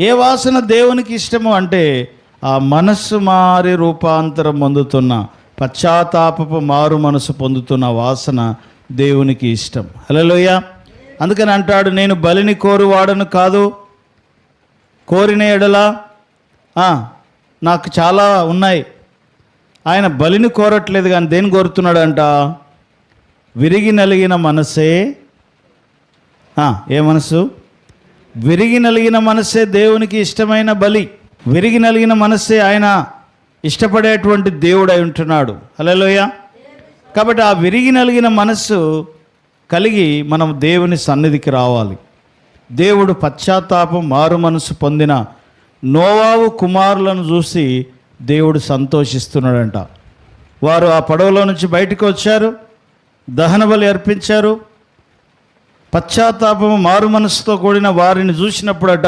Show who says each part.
Speaker 1: ఏ వాసన దేవునికి ఇష్టము అంటే ఆ మనస్సు మారి రూపాంతరం పొందుతున్న పశ్చాత్తాపపు మారు మనసు పొందుతున్న వాసన దేవునికి ఇష్టం. హలోయ అందుకని అంటాడు నేను బలిని కోరువాడను కాదు కోరిన ఎడలా నాకు చాలా ఉన్నాయి. ఆయన బలిని కోరట్లేదు కానీ దేని కోరుతున్నాడంట? విరిగి నలిగిన మనసే ఏ మనసు? విరిగి నలిగిన మనస్సే దేవునికి ఇష్టమైన బలి. విరిగి నలిగిన మనస్సే ఆయన ఇష్టపడేటువంటి దేవుడై ఉంటున్నాడు. హలోయ కాబట్టి ఆ విరిగి నలిగిన మనస్సు కలిగి మనం దేవుని సన్నిధికి రావాలి. దేవుడు పశ్చాత్తాపం మారు మనసు పొందిన నోవావు కుమారులను చూసి దేవుడు సంతోషిస్తున్నాడంట. వారు ఆ పడవలో నుంచి బయటకు వచ్చారు. దహన బలి అర్పించారు. పశ్చాత్తాపము మారు మనసుతో కూడిన వారిని చూసినప్పుడట